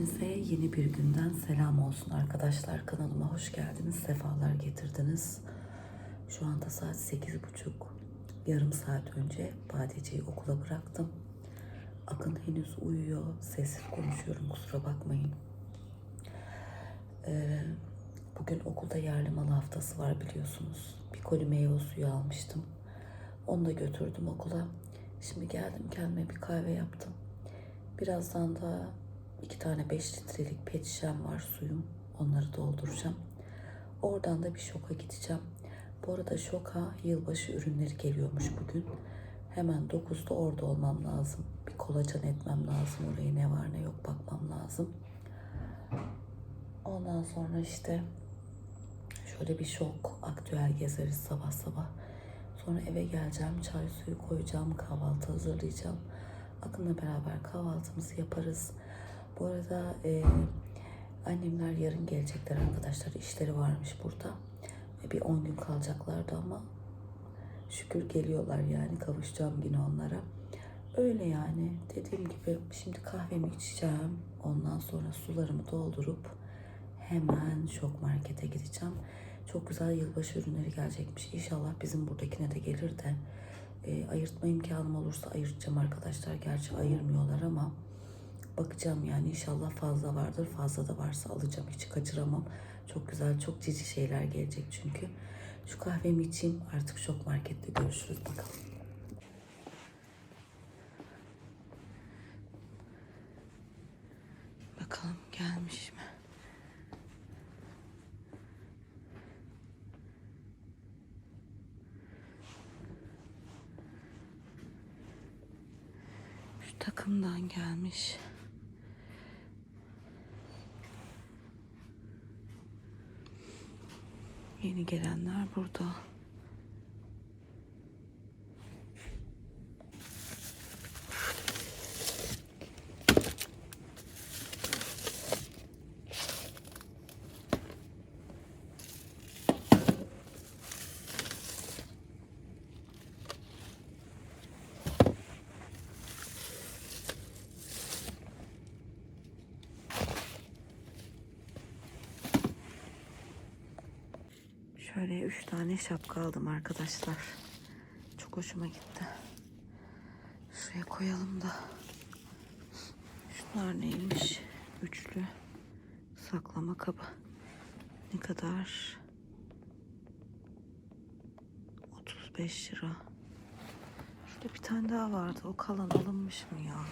Hepinize yeni bir günden selam olsun arkadaşlar. Kanalıma hoş geldiniz, sefalar getirdiniz. Şu anda saat sekiz buçuk. Yarım saat önce Badeci'yi okula bıraktım. Akın henüz uyuyor. Sessiz konuşuyorum kusura bakmayın. Ee, bugün okulda yerli mal haftası var biliyorsunuz. Bir koli meyve suyu almıştım. Onu da götürdüm okula. Şimdi geldim kendime bir kahve yaptım. Birazdan da iki tane 5 litrelik pet şişem var suyum. Onları dolduracağım. Oradan da bir şoka gideceğim. Bu arada şoka yılbaşı ürünleri geliyormuş bugün. Hemen 9'da orada olmam lazım. Bir kolacan etmem lazım. Oraya ne var ne yok bakmam lazım. Ondan sonra işte şöyle bir şok aktüel gezeriz sabah sabah. Sonra eve geleceğim, çay suyu koyacağım, kahvaltı hazırlayacağım. Akın'la beraber kahvaltımızı yaparız. Bu arada e, annemler yarın gelecekler arkadaşlar. İşleri varmış burada. E, bir 10 gün kalacaklardı ama şükür geliyorlar yani kavuşacağım yine onlara. Öyle yani dediğim gibi şimdi kahvemi içeceğim. Ondan sonra sularımı doldurup hemen şok markete gideceğim. Çok güzel yılbaşı ürünleri gelecekmiş. İnşallah bizim buradakine de gelir de e, ayırtma imkanım olursa ayırtacağım arkadaşlar. Gerçi ayırmıyorlar ama bakacağım yani inşallah fazla vardır. Fazla da varsa alacağım. Hiç kaçıramam. Çok güzel, çok cici şeyler gelecek çünkü. Şu kahvemi içeyim. Artık şok markette görüşürüz bakalım. Bakalım gelmiş mi? Şu takımdan gelmiş. Gelenler burada. Şöyle üç tane şapka aldım arkadaşlar. Çok hoşuma gitti. Şuraya koyalım da. Şunlar neymiş? Üçlü saklama kabı. Ne kadar? 35 lira. Şurada bir tane daha vardı. O kalan alınmış mı ya?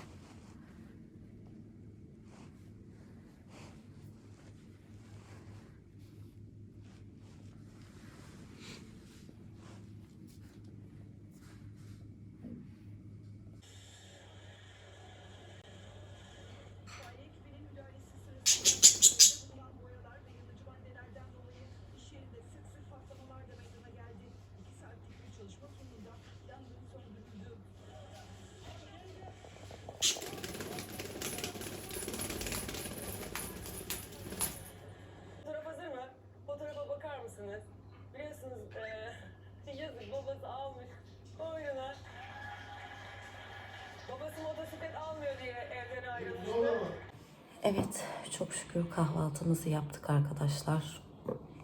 Evet, çok şükür kahvaltımızı yaptık arkadaşlar.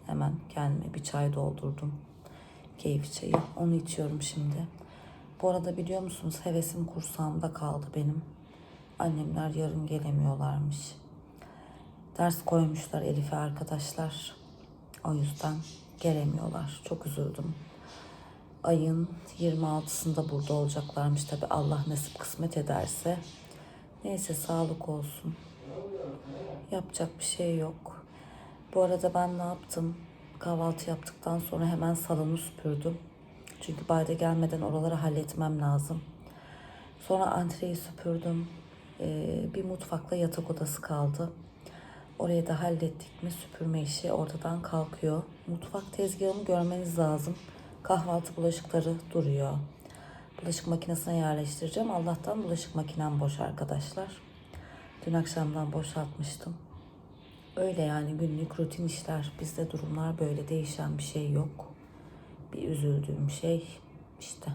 Hemen kendime bir çay doldurdum. Keyif çayı. Onu içiyorum şimdi. Bu arada biliyor musunuz hevesim kursağımda kaldı benim. Annemler yarın gelemiyorlarmış. Ders koymuşlar Elif'e arkadaşlar. O yüzden gelemiyorlar. Çok üzüldüm. Ayın 26'sında burada olacaklarmış tabi Allah nasip kısmet ederse. Neyse sağlık olsun. Yapacak bir şey yok. Bu arada ben ne yaptım? Kahvaltı yaptıktan sonra hemen salonu süpürdüm. Çünkü Bade gelmeden oraları halletmem lazım. Sonra antreyi süpürdüm. Ee, bir mutfakla yatak odası kaldı. Orayı da hallettik mi süpürme işi ortadan kalkıyor. Mutfak tezgahını görmeniz lazım. Kahvaltı bulaşıkları duruyor. Bulaşık makinesine yerleştireceğim. Allah'tan bulaşık makinem boş arkadaşlar. Dün akşamdan boşaltmıştım. Öyle yani günlük rutin işler. Bizde durumlar böyle değişen bir şey yok. Bir üzüldüğüm şey işte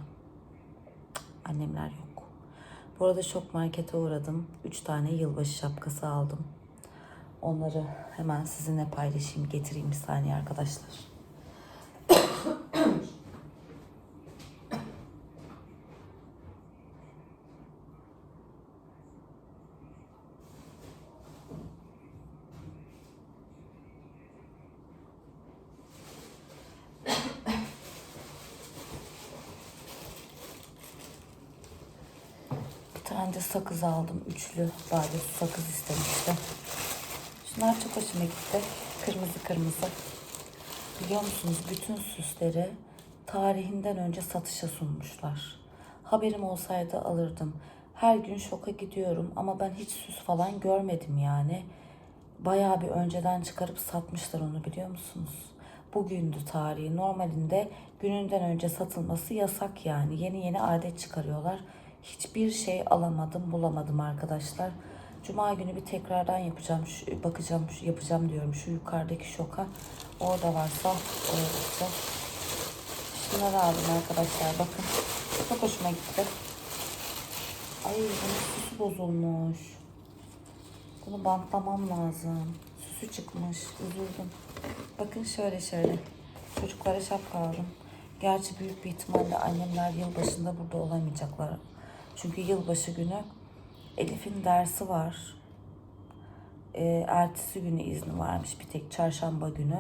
annemler yok. Bu arada şok markete uğradım. Üç tane yılbaşı şapkası aldım. Onları hemen sizinle paylaşayım, getireyim bir saniye arkadaşlar. De sakız aldım. Üçlü badye sakız istemişti. Şunlar çok hoşuma gitti. Kırmızı kırmızı. Biliyor musunuz bütün süsleri tarihinden önce satışa sunmuşlar. Haberim olsaydı alırdım. Her gün şoka gidiyorum ama ben hiç süs falan görmedim yani. Bayağı bir önceden çıkarıp satmışlar onu biliyor musunuz? Bugündü tarihi. Normalinde gününden önce satılması yasak yani. Yeni yeni adet çıkarıyorlar. Hiçbir şey alamadım, bulamadım arkadaşlar. Cuma günü bir tekrardan yapacağım. Şu, bakacağım, şu, yapacağım diyorum. Şu yukarıdaki şoka. Orada varsa oraya bakacağım. Şunları aldım arkadaşlar. Bakın. Çok hoşuma gitti. Ay bunun süsü bozulmuş. Bunu bantlamam lazım. Süsü çıkmış. Üzüldüm. Bakın şöyle şöyle. Çocuklara şapka aldım. Gerçi büyük bir ihtimalle annemler yılbaşında burada olamayacaklar. Çünkü yılbaşı günü Elif'in dersi var. Ee, ertesi günü izni varmış bir tek çarşamba günü.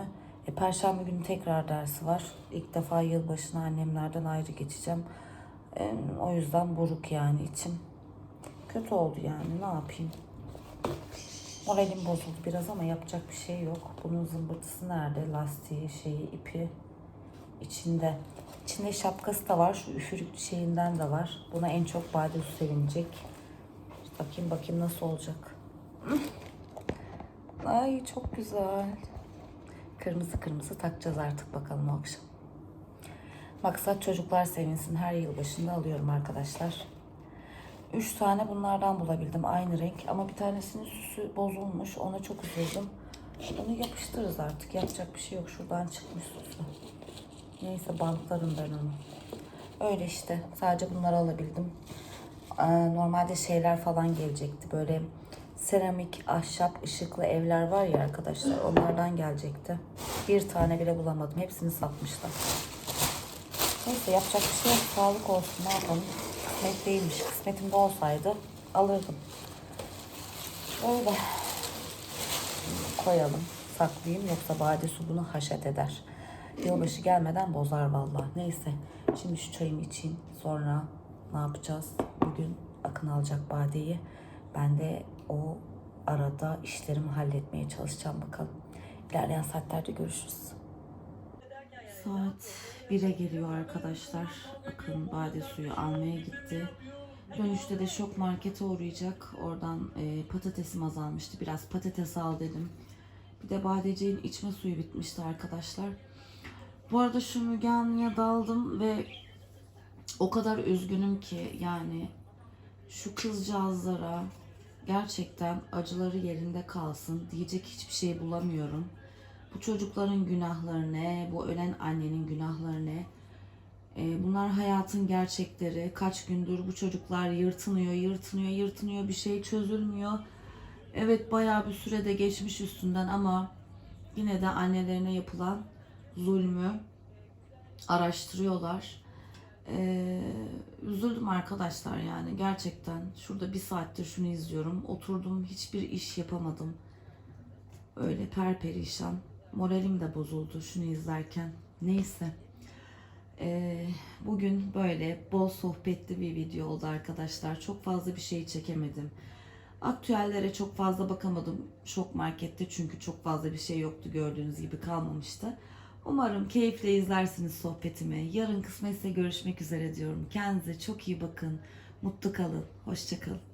E, Perşembe günü tekrar dersi var. İlk defa yılbaşına annemlerden ayrı geçeceğim. E, o yüzden buruk yani içim. Kötü oldu yani ne yapayım. Moralim bozuldu biraz ama yapacak bir şey yok. Bunun zımbırtısı nerede? Lastiği, şeyi, ipi içinde. İçinde şapkası da var. Şu üfürük şeyinden de var. Buna en çok Bade sevinecek. Bakayım bakayım nasıl olacak. Ay çok güzel. Kırmızı kırmızı takacağız artık bakalım o akşam. Maksat çocuklar sevinsin. Her yıl başında alıyorum arkadaşlar. Üç tane bunlardan bulabildim aynı renk ama bir tanesinin süsü bozulmuş. Ona çok üzüldüm. Onu yapıştırırız artık. Yapacak bir şey yok. Şuradan çıkmış süsü. Neyse bantlarım ben onu. Öyle işte. Sadece bunları alabildim. Ee, Normalde şeyler falan gelecekti. Böyle seramik, ahşap, ışıklı evler var ya arkadaşlar. Onlardan gelecekti. Bir tane bile bulamadım. Hepsini satmışlar. Neyse yapacak bir şey yok. Sağlık olsun. Ne yapalım? Kısmet değilmiş. Kısmetimde olsaydı alırdım. Öyle. Koyalım. Saklayayım. Yoksa bade su bunu haşet eder. Yılbaşı gelmeden bozar vallahi. Neyse. Şimdi şu çayımı içeyim. Sonra ne yapacağız? Bugün Akın alacak badeyi. Ben de o arada işlerimi halletmeye çalışacağım bakalım. İlerleyen saatlerde görüşürüz. Saat 1'e geliyor arkadaşlar. Akın bade suyu almaya gitti. Dönüşte de şok markete uğrayacak. Oradan e, patatesim azalmıştı. Biraz patates al dedim. Bir de badeciğin içme suyu bitmişti arkadaşlar. Bu arada şu Müge Anlı'ya daldım ve o kadar üzgünüm ki yani şu kızcağızlara gerçekten acıları yerinde kalsın diyecek hiçbir şey bulamıyorum. Bu çocukların günahları ne? Bu ölen annenin günahları ne? Bunlar hayatın gerçekleri. Kaç gündür bu çocuklar yırtınıyor, yırtınıyor, yırtınıyor. Bir şey çözülmüyor. Evet bayağı bir sürede geçmiş üstünden ama yine de annelerine yapılan zulmü araştırıyorlar. Ee, üzüldüm arkadaşlar yani gerçekten. Şurada bir saattir şunu izliyorum. Oturdum hiçbir iş yapamadım. Öyle perperişan. Moralim de bozuldu şunu izlerken. Neyse. Ee, bugün böyle bol sohbetli bir video oldu arkadaşlar. Çok fazla bir şey çekemedim. Aktüellere çok fazla bakamadım şok markette çünkü çok fazla bir şey yoktu gördüğünüz gibi kalmamıştı. Umarım keyifle izlersiniz sohbetimi. Yarın kısmetse görüşmek üzere diyorum. Kendinize çok iyi bakın. Mutlu kalın. Hoşçakalın.